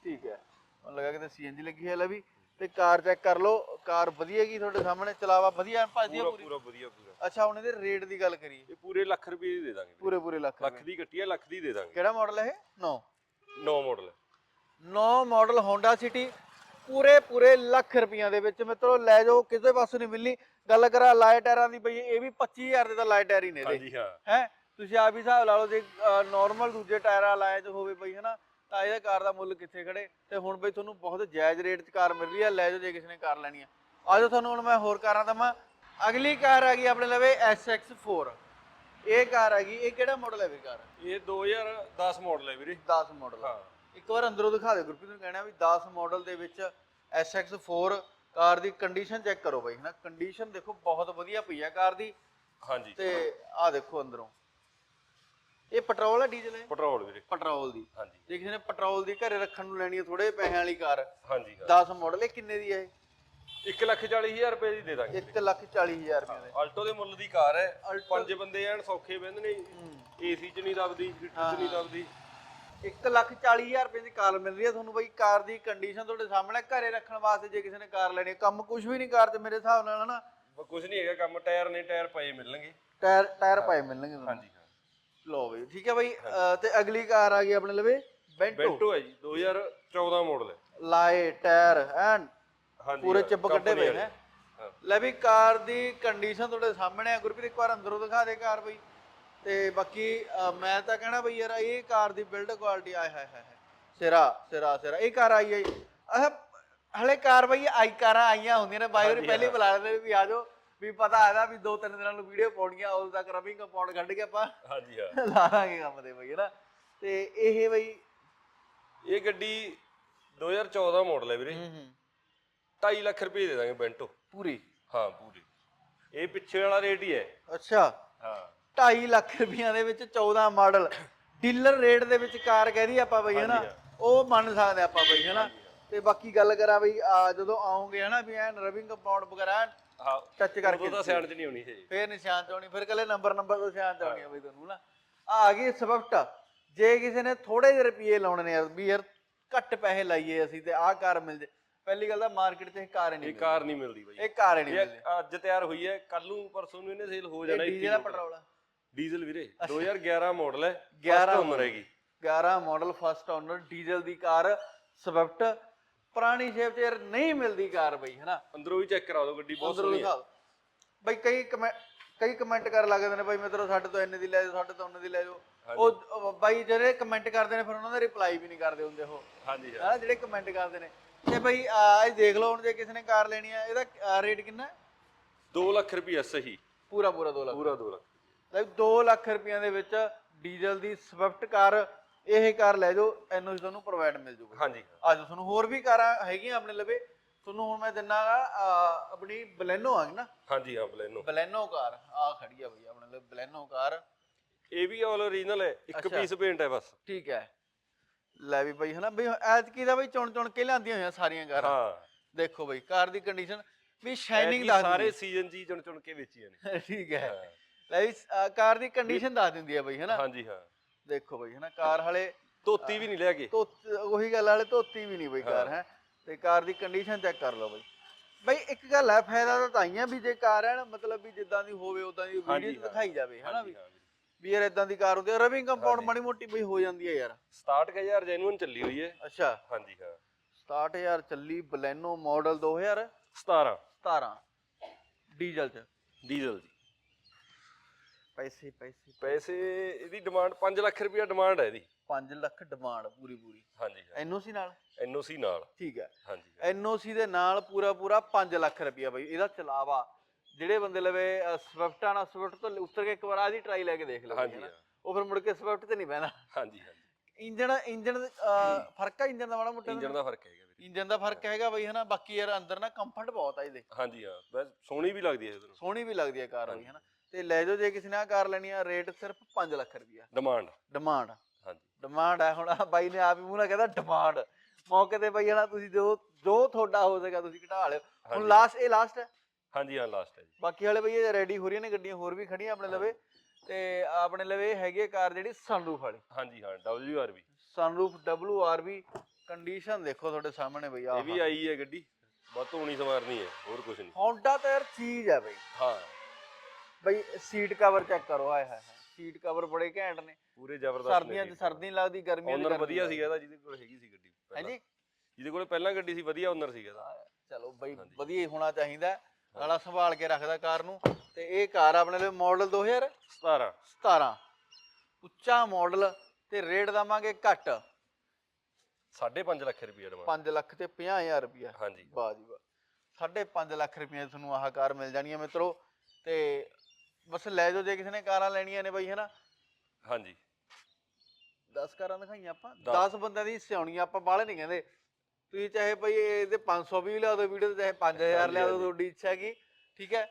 Speaker 1: ਠੀਕ ਹੈ। ਮੈਨੂੰ ਲੱਗਾ ਕਿ ਸੀਐਨਜੀ ਲੱਗੀ ਹੈ ਲੈ ਵੀ। ਤੇ ਕਾਰ ਚੈੱਕ ਕਰ ਲਓ ਕਾਰ ਵਧੀਆ ਹੈਗੀ ਤੁਹਾਡੇ ਸਾਹਮਣੇ ਚਲਾਵਾ ਵਧੀਆ ਭੱਜਦੀ ਆ
Speaker 2: ਪੂਰਾ
Speaker 1: ਪੂਰੀ?
Speaker 2: ਪੂਰਾ ਵਧੀਆ ਪੂਰਾ।
Speaker 1: ਅੱਛਾ ਹੁਣ ਇਹਦੇ ਰੇਟ ਦੀ ਗੱਲ ਕਰੀਏ।
Speaker 2: ਇਹ ਪੂਰੇ ਲੱਖ ਰੁਪਏ ਦੀ ਦੇ ਦਾਂਗੇ ਵੀਰੇ।
Speaker 1: ਪੂਰੇ ਪੂਰੇ ਲੱਖ
Speaker 2: ਲੱਖ ਦੀ ਕੱਟੀ ਹੈ ਲੱਖ ਦੀ ਦੇ ਦਾਂਗੇ।
Speaker 1: ਕਿਹੜਾ ਮਾਡਲ ਹੈ ਇਹ? 9
Speaker 2: ਨੌ ਮਾਡਲ ਹੈ।
Speaker 1: 9 ਮਾਡਲ Honda City ਪੂਰੇ ਪੂਰੇ ਲੱਖ ਰੁਪਈਆਂ ਦੇ ਵਿੱਚ। ਮਿੱਤਰੋ ਲੈ ਜਾਓ ਕਿਸੇ ਪਾਸੋਂ ਨਹੀਂ ਮਿਲਣੀ। ਗੱਲ ਕਰਾਂ ਲਾਏ ਟਾਇਰਾਂ ਦੀ ਬਈ ਇਹ ਵੀ 25000 ਦੇ ਤਾਂ ਲਾਏ ਟਾਇਰ ਹੀ ਨੇ ਇਹਦੇ।
Speaker 2: ਹਾਂਜੀ ਹਾਂ।
Speaker 1: ਹੈ? ਤੁਸੀਂ ਆਪ ਹੀ ਹਿਸਾਬ ਲਾ ਲਓ ਜੇ ਨਾਰਮਲ ਦੂਜੇ ਟਾਇਰਾਂ ਲਾਏ ਚ ਹੋਵੇ ਬਈ ਹਨਾ? ਤਾਂ ਇਹਦਾ ਕਾਰ ਦਾ ਮੁੱਲ ਕਿੱਥੇ ਖੜੇ? ਤੇ ਹੁਣ ਬਈ ਤੁਹਾਨੂੰ ਬਹੁਤ ਜਾਇਜ਼ ਰੇਟ 'ਚ ਕਾਰ ਮਿਲ ਰਹੀ ਹੈ ਲੈ ਜਾਓ ਜੇ ਕਿਸੇ ਨੇ ਕਾਰ ਲੈਣੀ ਹੈ ਆਜੋ ਤੁਹਾਨੂੰ ਹੁਣ ਮੈਂ ਹੋਰ ਕਾਰਾਂ ਦਵਾਂ। ਅਗਲੀ ਕਾਰ ਆ ਗਈ ਆਪਣੇ ਲਵੇ SX4 ਇਹ ਕਾਰ ਆ ਗਈ ਇਹ ਕਿਹੜਾ ਮਾਡਲ ਹੈ ਵੀ ਕਾਰ?
Speaker 2: ਇਹ 2010 ਮਾਡਲ ਹੈ ਵੀਰੇ।
Speaker 1: 10 ਮਾਡਲ
Speaker 2: ਹਾਂ।
Speaker 1: ਇੱਕ ਵਾਰ ਅੰਦਰੋਂ ਦਿਖਾ ਦੇ ਗੁਰਪ੍ਰੀਤ ਨੂੰ ਕਹਿਣਾ ਵੀ 10 ਮਾਡਲ ਦੇ ਵਿੱਚ SX4 ਕਾਰ ਦੀ ਕੰਡੀਸ਼ਨ ਚੈੱਕ ਕਰੋ ਬਾਈ ਹਨਾ? ਕੰਡੀਸ਼ਨ ਦੇਖੋ ਬਹੁਤ ਵਧੀਆ ਪਈ ਆ ਕਾਰ ਦੀ।
Speaker 2: ਹਾਂਜੀ।
Speaker 1: ਤੇ ਆਹ ਦੇਖੋ ਅੰਦਰੋਂ। ਇਹ ਪੈਟਰੋਲ ਹੈ ਡੀਜ਼ਲ ਹੈ
Speaker 2: ਪੈਟਰੋਲ ਵੀਰੇ।
Speaker 1: ਪੈਟਰੋਲ ਦੀ।
Speaker 2: ਹਾਂਜੀ।
Speaker 1: ਜੇ ਕਿਸੇ ਨੇ ਪੈਟਰੋਲ ਦੀ ਘਰੇ ਰੱਖਣ ਨੂੰ ਲੈਣੀ ਹੈ ਥੋੜੇ ਪੈਸਿਆਂ ਵਾਲੀ ਕਾਰ।
Speaker 2: ਹਾਂਜੀ ਹਾਂ।
Speaker 1: 10 ਮਾਡਲ ਇਹ ਕਿੰਨੇ ਦੀ ਹੈ
Speaker 2: 1 ਲੱਖ 40000 ਰੁਪਏ ਦੀ ਦੇ ਦਾਂਗੇ
Speaker 1: 1 ਲੱਖ 40 ਹਜ਼ਾਰ ਰੁਪਏ ਦੇ।
Speaker 2: ਆਲਟੋ ਦੇ ਮੁੱਲ ਦੀ ਕਾਰ ਹੈ। ਪੰਜ ਬੰਦੇ ਐਨ ਸੌਖੇ ਬਹਿੰਦੇ ਨੇ। ਏਸੀ ਚ ਨਹੀਂ ਦਬਦੀ ਸੀਟ ਚ ਨਹੀਂ ਦਬਦੀ।
Speaker 1: 1 ਲੱਖ 40 ਹਜ਼ਾਰ ਰੁਪਏ ਦੀ ਕਾਰ ਮਿਲ ਰਹੀ ਹੈ ਤੁਹਾਨੂੰ ਬਾਈ। ਕਾਰ ਦੀ ਕੰਡੀਸ਼ਨ ਤੁਹਾਡੇ ਸਾਹਮਣੇ ਘਰੇ ਰੱਖਣ ਵਾਸਤੇ ਜੇ ਕਿਸੇ ਨੇ ਕਾਰ ਲੈਣੀ ਕੰਮ ਕੁਝ ਵੀ ਨਹੀਂ ਕਾਰ ਤੇ ਮੇਰੇ ਹਿਸਾਬ ਨਾਲ ਹਨਾ।
Speaker 2: ਕੁਝ ਨਹੀਂ ਹੈਗਾ ਕੰਮ ਟਾਇਰ ਨੇ ਟਾਇਰ ਪਏ ਮਿਲਣਗੇ।
Speaker 1: ਟਾਇਰ ਟਾਇਰ ਪਾਏ ਮਿਲਣਗੇ
Speaker 2: ਹਾਂਜੀ ਹਾਂ
Speaker 1: ਲੋ ਬਈ ਠੀਕ ਹੈ ਬਾਈ ਅਹ ਤੇ ਅਗਲੀ ਕਾਰ ਆ ਗਈ ਆਪਣੇ ਲਵੇ ਬੈਂਟੋ
Speaker 2: ਬੈਂਟੋ ਹੈ ਜੀ 2014 ਮਾਡਲ ਹੈ।
Speaker 1: ਲਾਏ ਟਾਇਰ ਐਨ
Speaker 2: ਹਾਂਜੀ
Speaker 1: ਪੂਰੇ
Speaker 2: ਹਾਂ,
Speaker 1: ਚਿੱਬ ਕੱਢੇ
Speaker 2: company
Speaker 1: ਪਏ
Speaker 2: ਵਾਲੇ।
Speaker 1: ਨੇ।
Speaker 2: ਹਾਂ।
Speaker 1: ਲੈ ਵੀ ਕਾਰ ਦੀ ਕੰਡੀਸ਼ਨ ਤੁਹਾਡੇ ਸਾਹਮਣੇ ਆ ਗੁਰਪ੍ਰੀਤ ਇੱਕ ਵਾਰ ਅੰਦਰੋਂ ਦਿਖਾ ਦੇ ਕਾਰ ਬਈ। ਤੇ ਬਾਕੀ ਅਹ, ਮੈਂ ਤਾਂ ਕਹਿਣਾ ਬਈ ਯਾਰ ਇਹ ਕਾਰ ਦੀ ਬਿਲਡ ਕੁਆਲਿਟੀ ਆਏ ਹਾਏ ਹਾਏ ਹਾਏ। ਸਿਰਾ ਸਿਰਾ ਸਿਰਾ ਇਹ ਕਾਰ ਆਈ ਹੈ ਆਹ ਹਲੇ ਕਾਰ ਬਈ ਆਈ ਕਾਰਾਂ ਆਈਆਂ ਹੁੰਦੀਆਂ ਨੇ ਬਾਈ ਹੋਰੀ ਪਹਿਲੀ ਬੁਲਾ ਲੈਂਦੇ ਵੀ ਆ ਜਾਓ। ਵੀ ਪਤਾ ਆਦਾ ਵੀ ਦੋ ਤਿੰਨ ਦਿਨਾਂ ਨੂੰ ਵੀਡੀਓ ਪਾਉਣੀਆਂ ਉਦੋਂ ਤੱਕ ਰਵਿੰਗ ਕੰਪਾਊਂਡ ਕੱਢ ਕੇ ਆਪਾਂ
Speaker 2: ਹਾਂਜੀ ਹਾਂ।
Speaker 1: ਲਾ ਲਾਂਗੇ ਕੰਮ ਦੇ ਬਈ ਹਨਾ? ਤੇ ਇਹ ਬਈ
Speaker 2: ਇਹ ਗੱਡੀ 2014 ਮਾਡਲ ਹੈ ਵੀਰੇ।
Speaker 1: ਹੂੰ ਹੂੰ।
Speaker 2: 2.5 ਲੱਖ ਰੁਪਏ ਦੇ ਦਾਂਗੇ ਬੈਂਟੋ।
Speaker 1: ਪੂਰੀ?
Speaker 2: ਹਾਂ ਪੂਰੀ। ਇਹ ਪਿੱਛੇ ਵਾਲਾ ਰੇਟ ਹੀ ਹੈ।
Speaker 1: ਅੱਛਾ।
Speaker 2: ਹਾਂ।
Speaker 1: 2.5 ਲੱਖ ਰੁਪਈਆਂ ਦੇ ਵਿੱਚ 14 ਮਾਡਲ ਡੀਲਰ ਰੇਟ ਦੇ ਵਿੱਚ ਕਾਰ ਕਹਦੀ ਆਪਾਂ ਬਈ ਹਨਾ? ਉਹ ਮੰਨ ਸਕਦੇ ਆਪਾਂ ਬਈ ਹਨਾ? ਤੇ ਬਾਕੀ ਗੱਲ ਕਰਾਂ ਬਈ ਜਦੋਂ ਆਉਂਗੇ ਹਨਾ ਵੀ ਐਨ ਰਵਿੰਗ ਕੰਪਾਊਂਡ ਵਗੈਰਾ
Speaker 2: ਹਾਂ।
Speaker 1: ਟੱਚ ਕਰਕੇ
Speaker 2: ਉਦੋਂ ਤਾਂ ਸਿਆਣ ਚ ਨਹੀਂ ਹੋਣੀ ਸੀ।
Speaker 1: ਫੇਰ ਨਿਸ਼ਾਨ ਚਾਉਣੀ ਫਿਰ ਕੱਲੇ ਨੰਬਰ ਨੰਬਰ ਤੋਂ ਨਿਸ਼ਾਨ ਚਾਉਣੀ ਆ ਬਈ ਤੁਹਾਨੂੰ ਨਾ। ਆ ਗਈ ਸਵਿਫਟ। ਜੇ ਕਿਸੇ ਨੇ ਥੋੜੇ ਜਿਹੇ ਰੁਪਏ ਲਾਉਣੇ ਨੇ ਯਾਰ ਵੀ ਯਾਰ ਘੱਟ ਪੈਸੇ ਲਾਈਏ ਅਸੀਂ ਤੇ ਆਹ ਕਾਰ ਮਿਲ ਜੇ। ਪਹਿਲੀ ਗੱਲ ਤਾਂ ਮਾਰਕੀਟ 'ਚ ਇਹ ਕਾਰ ਹੀ ਨਹੀਂ
Speaker 2: ਇਹ ਕਾਰ ਨਹੀਂ ਮਿਲਦੀ ਬਾਈ।
Speaker 1: ਇਹ ਕਾਰ ਹੀ ਨਹੀਂ ਮਿਲਦੀ।
Speaker 2: ਇਹ ਅੱਜ ਤਿਆਰ ਹੋਈ ਹੈ ਕੱਲ ਨੂੰ ਪਰਸੋਂ ਨੂੰ ਇਹਨੇ ਸੇਲ ਹੋ ਜਾਣਾ
Speaker 1: ਇਹ ਡੀਜ਼ਲ ਆ ਪੈਟਰੋਲ ਆ।
Speaker 2: ਡੀਜ਼ਲ ਵੀਰੇ 2011 ਮਾਡਲ ਹੈ
Speaker 1: 11
Speaker 2: ਉਮਰ ਹੈਗੀ।
Speaker 1: 11 ਮਾਡਲ ਫਸਟ ਓਨਰ ਡੀਜ਼ਲ ਦੀ ਕਾਰ ਸਵਿਫਟ। ਪੁਰਾਣੀ ਸ਼ੇਪ 'ਚ ਯਾਰ ਨਹੀਂ ਮਿਲਦੀ ਕਾਰ ਬਈ ਹਨਾ?
Speaker 2: ਅੰਦਰੋਂ ਵੀ ਚੈੱਕ ਕਰਾ ਦਿਓ ਗੱਡੀ ਬਹੁਤ ਸੋਹਣੀ ਹੈ।
Speaker 1: ਬਈ ਕਈ ਕਮੈ- ਕਈ ਕਮੈਂਟ ਕਰ ਲੱਗਦੇ ਨੇ ਬਈ ਮਿੱਤਰੋ ਸਾਡੇ ਤੋਂ ਇੰਨੇ ਦੀ ਲੈ ਜਾਓ ਸਾਡੇ ਤੋਂ ਉਹਨੇ ਦੀ ਲੈ ਜਾਓ। ਉਹ ਬਾਈ ਜਿਹੜੇ ਕਮੈਂਟ ਕਰਦੇ ਨੇ ਫਿਰ ਉਹਨਾਂ ਦਾ ਰਿਪਲਾਈ ਵੀ ਨਹੀਂ ਕਰਦੇ ਹੁੰਦੇ ਉਹ।
Speaker 2: ਹਾਂਜੀ ਹਾਂ।
Speaker 1: ਜਿਹੜੇ ਕਮੈਂਟ ਕਰਦੇ ਨੇ। ਤੇ ਬਈ ਆ ਇਹ ਦੇਖ ਲਓ ਹੁਣ ਜੇ ਕਿਸੇ ਨੇ ਕਾਰ ਲੈਣੀ ਆ ਇਹਦਾ ਰੇਟ ਕਿੰਨਾ? ਹੈ?
Speaker 2: 2 ਲੱਖ ਰੁਪਏ ਸਹੀ।
Speaker 1: ਪੂਰਾ ਪੂਰਾ 2 ਲੱਖ।
Speaker 2: ਪੂਰਾ 2 ਲੱਖ
Speaker 1: ਲੈ 2 ਲੱਖ ਰੁਪਈਆਂ ਦੇ ਵਿੱਚ ਡੀਜ਼ਲ ਦੀ ਸਵਿਫਟ ਕਾਰ ਇਹ ਕਾਰ ਲੈ ਜਾਓ ਐਨਓਸੀ ਤੁਹਾਨੂੰ ਪ੍ਰੋਵਾਈਡ ਮਿਲ ਜੂਗਾ
Speaker 2: ਹਾਂਜੀ।
Speaker 1: ਅੱਜ ਤੁਹਾਨੂੰ ਹੋਰ ਵੀ ਕਾਰਾਂ ਹੈਗੀਆਂ ਆਪਣੇ ਲਵੇ। ਤੁਹਾਨੂੰ ਹੁਣ ਮੈਂ ਦਿਨਾਗਾ ਆਪਣੀ ਬਲੈਨੋ ਆ ਗਈ ਨਾ?
Speaker 2: ਹਾਂਜੀ ਹਾਂ ਬਲੈਨੋ
Speaker 1: ਬਲੈਨੋ ਕਾਰ ਆ ਖੜੀ ਆ ਬਈ ਆਪਣੇ ਲਈ ਬਲੈਨੋ ਕਾਰ।
Speaker 2: ਇਹ ਵੀ ਆਲ ਓਰੀਜਨਲ ਹੈ ਇੱਕ। ਪੀਸ ਪੇਂਟ ਹੈ ਬਸ।
Speaker 1: ਠੀਕ ਹੈ। ਲੈ ਵੀ ਬਈ ਹਨਾ ਬਈ ਐਤਕੀ ਦਾ ਬਈ ਚੁਣ ਚੁਣ ਕੇ ਲਿਆਂਦੀਆਂ ਹੋਈਆਂ ਸਾਰੀਆਂ ਕਾਰਾਂ।
Speaker 2: ਹਾਂ।
Speaker 1: ਦੇਖੋ ਬਈ ਕਾਰ ਦੀ ਕੰਡੀਸ਼ਨ ਵੀ
Speaker 2: ਸ਼ਾਈਨਿੰਗ
Speaker 1: ਦੱਸ
Speaker 2: ਸਾਰੇ ਸੀਜ਼ਨ ਜੀ ਚੁਣ ਚੁਣ ਕੇ ਵੇਚੀਆਂ ਨੇ।
Speaker 1: ਠੀਕ ਹੈ। ਲੈ ਕਾਰ ਦੀ ਕੰਡੀਸ਼ਨ ਦੱਸ ਦਿੰਦੀ ਹੈ ਬਈ ਹਨਾ।
Speaker 2: ਹਾਂਜੀ ਹਾਂ।
Speaker 1: ਦੇਖੋ ਬਈ ਹਨਾ ਕਾਰ ਹਲੇ
Speaker 2: ਧੋਤੀ ਵੀ ਨਹੀਂ ਲਿਆ ਕੇ।
Speaker 1: ਧੋਤ ਉਹੀ ਗੱਲ ਵਾਲੇ ਧੋਤੀ ਵੀ ਨਹੀਂ ਬਈ ਕਾਰ ਹੈ। ਤੇ ਕਾਰ ਦੀ ਕੰਡੀਸ਼ਨ ਚੈੱਕ ਕਰ ਲਓ ਬਈ। ਬਈ ਇੱਕ ਗੱਲ ਹੈ ਫਾਇਦਾ ਤਾਂ ਤਾਂ ਹੀ ਆ ਵੀ ਜੇ ਕਾਰ ਹੈ ਨਾ ਮਤਲਬ ਵੀ ਜਿੱਦਾਂ ਦੀ ਹੋਵੇ ਉਦਾਂ ਦੀ
Speaker 2: ਹਾਂਜੀ,
Speaker 1: ਵੀਡੀਓ
Speaker 2: ਹਾਂ।
Speaker 1: ਦਿਖਾਈ ਜਾਵੇ ਹਨਾ ਵੀ। ਵੀ ਯਾਰ ਇਦਾਂ ਦੀ ਕਾਰ ਹੁੰਦੀ ਹੈ ਰਵਿੰਗ ਕੰਪਾਊਂਡ ਮਾੜੀ ਮੋਟੀ ਬਈ ਹੋ ਜਾਂਦੀ ਹੈ ਯਾਰ।
Speaker 2: 67000 ਜੈਨੂਇਨ ਚੱਲੀ ਹੋਈ ਹੈ
Speaker 1: ਅੱਛਾ।
Speaker 2: ਹਾਂਜੀ ਹਾਂ।
Speaker 1: 67000 ਚੱਲੀ ਬਲੈਨੋ ਮਾਡਲ 2017
Speaker 2: 17
Speaker 1: ਡੀਜ਼ਲ ਚ।
Speaker 2: ਡੀਜ਼ਲ ਜੀ
Speaker 1: ਪੈਸੇ ਪੈਸੇ
Speaker 2: ਪੈਸੇ। ਇਹਦੀ ਡਿਮਾਂਡ 5 ਲੱਖ ਰੁਪਇਆ ਡਿਮਾਂਡ ਹੈ ਇਹਦੀ।
Speaker 1: 5 ਲੱਖ ਡਿਮਾਂਡ ਪੂਰੀ ਪੂਰੀ।
Speaker 2: ਹਾਂਜੀ ਹਾਂ
Speaker 1: ਐਨਓਸੀ ਨਾਲ?
Speaker 2: ਐਨਓਸੀ ਨਾਲ।
Speaker 1: ਠੀਕ ਹੈ।
Speaker 2: ਹਾਂਜੀ।
Speaker 1: ਐਨਓਸੀ ਦੇ ਨਾਲ ਪੂਰਾ ਪੂਰਾ 5 ਲੱਖ ਰੁਪਇਆ ਬਈ। ਇਹਦਾ ਚਲਾਵਾ ਜਿਹੜੇ ਬੰਦੇ ਲਵੇ ਸਵਿਫਟ ਆ ਨਾ ਸਵਿਫਟ ਤੋਂ ਉੱਤਰ ਕੇ ਇੱਕ ਵਾਰ ਆਦੀ ਟਰਾਈ ਲੈ ਕੇ ਦੇਖ ਲਓ
Speaker 2: ਹਾਂਜੀ।
Speaker 1: ਉਹ ਫਿਰ ਮੁੜ ਕੇ ਸਵਿਫਟ ਤੇ ਨਹੀਂ ਬਹਿਣਾ।
Speaker 2: ਹਾਂਜੀ ਹਾਂਜੀ।
Speaker 1: ਇੰਜਨ ਇੰਜਨ ਫ਼ਰਕ ਆ ਇੰਜਨ ਦਾ ਮਾੜਾ ਮੋਟਾ?
Speaker 2: ਇੰਜਨ ਦਾ ਫ਼ਰਕ ਹੈਗਾ ਵੀਰੇ।
Speaker 1: ਦਾ ਫ਼ਰਕ ਹੈਗਾ ਬਈ ਹਨਾ। ਬਾਕੀ ਯਾਰ ਅੰਦਰ ਨਾ ਕੰਫਰਟ ਬਹੁਤ ਆ ਇਹਦੇ।
Speaker 2: ਹਾਂਜੀ ਹਾਂ। ਬਸ ਸੋਹਣੀ ਵੀ ਲੱਗਦੀ ਹੈ ਇਹਦੇ ਨੂੰ
Speaker 1: ਸੋਹਣੀ ਵੀ ਲੱਗਦੀ ਹੈ ਕਾਰ ਬਈ ਹਨਾ। ਤੇ ਲੈ ਜਾਓ ਜੇ ਕਿਸੇ ਨੇ ਆ ਕਾਰ ਲੈਣੀ ਆ ਰੇਟ ਸਿਰਫ 5 ਲੱਖ ਰੁਪਇਆ
Speaker 2: ਡਿਮਾਂਡ
Speaker 1: ਡਿਮਾਂਡ
Speaker 2: ਹਾਂਜੀ।
Speaker 1: ਡਿਮਾਂਡ ਹੈ ਹੁਣ ਆਹ ਬਾਈ ਨੇ ਆਪ ਹੀ ਮੂੰਹ ਨਾਲ ਕਹਿੰਦਾ ਡਿਮਾਂਡ ਮੌਕੇ ਤੇ ਬਈ ਹਨਾ ਤੁਸੀਂ ਜੋ ਜੋ ਤੁਹਾਡਾ ਹੋ ਸਕੇ ਤੁਸੀਂ ਘਟਾ ਲਿਓ। ਹੁਣ
Speaker 2: ਹਾਂਜੀ।
Speaker 1: ਲਾਸਟ ਇਹ ਲਾਸਟ ਹੈ?
Speaker 2: ਹਾਂਜੀ ਹਾਂ ਲਾਸਟ ਹੈ ਜੀ।
Speaker 1: ਬਾਕੀ ਵਾਲੇ ਬਈ ਰੈਡੀ ਹੋ ਰਹੀਆਂ ਨੇ ਗੱਡੀਆਂ ਹੋਰ ਵੀ ਖੜੀਆਂ ਆਪਣੇ ਲਵੇ। ਤੇ ਆਪਣੇ ਲਵੇ ਹੈਗੀ ਹੈ ਕਾਰ ਜਿਹੜੀ ਸਨਰੂਫ ਵਾਲੀ।
Speaker 2: ਹਾਂਜੀ ਹਾਂ WRV
Speaker 1: ਸਨਰੂਫ WRV ਕੰਡੀਸ਼ਨ ਦੇਖੋ ਤੁਹਾਡੇ ਸਾਹਮਣੇ ਬਈ ਆ
Speaker 2: ਇਹ ਵੀ ਆਈ ਹੈ ਗੱਡੀ। ਬਹੁਤ ਧੋਣੀ ਸਵਾਰਨੀ ਹੈ ਹੋਰ ਕੁਝ ਨਹੀਂ।
Speaker 1: ਹੌਂਡਾ ਤਾਂ ਯਾਰ ਚੀਜ਼ ਹੈ ਬਈ।
Speaker 2: ਹਾਂ।
Speaker 1: ਬਈ ਸੀਟ ਕਵਰ ਚੈੱਕ ਕਰੋ ਆਏ ਹਾਏ ਸੀਟ ਕਵਰ ਬੜੇ ਘੈਂਟ ਨੇ।
Speaker 2: ਪੂਰੇ ਜ਼ਬਰਦਸਤ
Speaker 1: ਸਰਦੀਆਂ 'ਚ ਸਰਦੀ ਨੀ ਲੱਗਦੀ ਗਰਮੀਆਂ 'ਚ
Speaker 2: ਓਨਰ ਵਧੀਆ। ਸੀਗਾ ਇਹਦਾ ਜਿਹਦੇ ਕੋਲ ਹੈਗੀ ਸੀ ਗੱਡੀ।
Speaker 1: ਹਾਂਜੀ?
Speaker 2: ਜਿਹਦੇ ਕੋਲ ਪਹਿਲਾਂ ਗੱਡੀ ਸੀ ਵਧੀਆ ਓਨਰ ਸੀਗਾ ਇਹਦਾ।
Speaker 1: ਚਲੋ ਬਈ ਵਧੀਆ ਹੀ ਹੋਣਾ ਚਾਹੀਦਾ। ਨਾਲਾ ਸੰਭਾਲ ਕੇ ਰੱਖਦਾ ਕਾਰ ਨੂੰ। ਤੇ ਇਹ ਕਾਰ ਆਪਣੇ ਲਈ ਮਾਡਲ 2017
Speaker 2: 17
Speaker 1: ਉੱਚਾ ਮਾਡਲ ਤੇ ਰੇਟ ਦਵਾਂਗੇ ਘੱਟ।
Speaker 2: 5.5 ਲੱਖ ਰੁਪਏ ਡਿਮਾਂਡ
Speaker 1: 5 ਲੱਖ ਤੇ 50000 ਰੁਪਇਆ
Speaker 2: ਹਾਂਜੀ।
Speaker 1: ਵਾਹ ਜੀ ਵਾਹ। ਸਾਢੇ 5 ਲੱਖ ਰੁਪਏ ਤੁਹਾਨੂੰ ਆਹ ਕਾਰ ਮਿਲ ਜਾਣੀ ਹੈ ਮਿੱਤਰੋ। ਤੇ ਬਸ ਲੈ ਜਾਓ ਜੇ ਕਿਸੇ ਨੇ ਕਾਰਾਂ ਲੈਣੀਆਂ ਨੇ ਬਈ ਹਨਾ
Speaker 2: ਹਾਂਜੀ
Speaker 1: 10 ਕਾਰਾਂ ਦਿਖਾਈਆਂ ਆਪਾਂ
Speaker 2: ਦਸ।
Speaker 1: 10 ਬੰਦਿਆਂ ਦੀ ਸਿਆਉਣੀ ਆਪਾਂ ਬਾਹਲੇ ਨਹੀਂ ਕਹਿੰਦੇ ਤੁਸੀਂ ਚਾਹੇ ਭਈ ਇਹਦੇ 500 ਵੀ ਲਿਆ ਦਿਓ ਵੀਡੀਓ ਤੇ ਚਾਹੇ 5000 ਲਿਆ ਦਿਓ। ਤੁਹਾਡੀ ਇੱਛਾ ਹੈਗੀ ਠੀਕ ਹੈ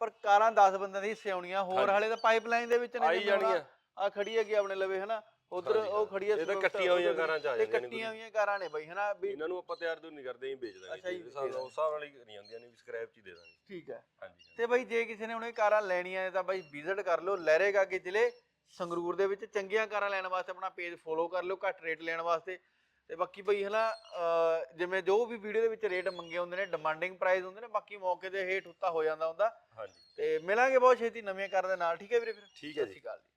Speaker 1: ਪਰ ਕਾਰਾਂ 10 ਬੰਦਿਆਂ ਦੀ ਸਿਆਉਣੀਆਂ ਹੋਰ। ਹਾਲੇ ਤਾਂ ਪਾਈਪਲਾਈਨ ਦੇ ਵਿੱਚ ਨੇ
Speaker 2: ਆਈ ਜਾਣੀਆਂ।
Speaker 1: ਆ ਖੜੀ ਹੈਗੀ ਆਪਣੇ ਲਵੇ ਹਨਾ ਉਧਰ ਉਹ ਖੜੀ ਹੈ
Speaker 2: ਇਹ ਤਾਂ ਕੱਟੀਆਂ ਹੋਈਆਂ ਕਾਰਾਂ 'ਚ ਆ ਜਾਂਦੀਆਂ ਨੇ
Speaker 1: ਕੱਟੀਆਂ ਹੋਈਆਂ ਕਾਰਾਂ ਨੇ ਬਈ ਹਨਾ? ਵੀ
Speaker 2: ਇਹਨਾਂ ਨੂੰ ਆਪਾਂ ਤਿਆਰ ਤੋਂ ਨਹੀਂ ਕਰਦੇ ਅਸੀਂ ਵੇਚ ਦਾਂਗੇ
Speaker 1: ਜੀ,
Speaker 2: ਨਾਲ ਉਸ ਹਿਸਾਬ ਨਾਲ ਹੀ ਨਹੀਂ ਹੁੰਦੀਆਂ ਨੇ ਵੀ ਸਕ੍ਰੈਪ 'ਚ ਹੀ ਦੇ ਦਾਂਗੇ।
Speaker 1: ਠੀਕ ਹੈ।
Speaker 2: ਹਾਂਜੀ
Speaker 1: ਤੇ ਬਈ ਜੇ ਕਿਸੇ ਨੇ ਹੁਣ ਇਹ ਕਾਰਾਂ ਲੈਣੀਆਂ ਨੇ ਤਾਂ ਬਈ ਵਿਜ਼ਿਟ ਕਰ ਲਿਓ ਲਹਿਰੇਗਾ ਕਿ ਜ਼ਿਲ੍ਹੇ ਸੰਗਰੂਰ ਦੇ ਵਿੱਚ। ਚੰਗੀਆਂ ਕਾਰਾਂ ਲੈਣ ਵਾਸਤੇ ਆਪਣਾ ਪੇਜ ਫੋਲੋ ਕਰ ਲਿਓ ਘੱਟ ਰੇਟ ਲੈਣ ਵਾਸਤੇ। ਤੇ ਬਾਕੀ ਬਈ ਹਨਾ ਜਿਵੇਂ ਜੋ ਵੀ ਵੀਡੀਓ ਦੇ ਵਿੱਚ ਰੇਟ ਮੰਗੇ ਹੁੰਦੇ ਨੇ ਡਿਮਾਂਡਿੰਗ ਪ੍ਰਾਈਸ ਹੁੰਦੇ ਨੇ ਬਾਕੀ ਮੌਕੇ ਤੇ ਹੇਠ ਉੱਤਾ ਹੋ ਜਾਂਦਾ ਹੁੰਦਾ।
Speaker 2: ਹਾਂਜੀ।
Speaker 1: ਤੇ ਮਿਲਾਂਗੇ ਬਹੁਤ ਛੇਤੀ ਨਵੀਆਂ ਕਾਰਾਂ ਦੇ ਨਾਲ। ਠੀਕ ਹੈ ਵੀਰੇ ਫਿਰ?
Speaker 2: ਠੀਕ ਹੈ
Speaker 1: ਸਤਿ ਸ਼੍ਰੀ ਅਕਾਲ ਜੀ।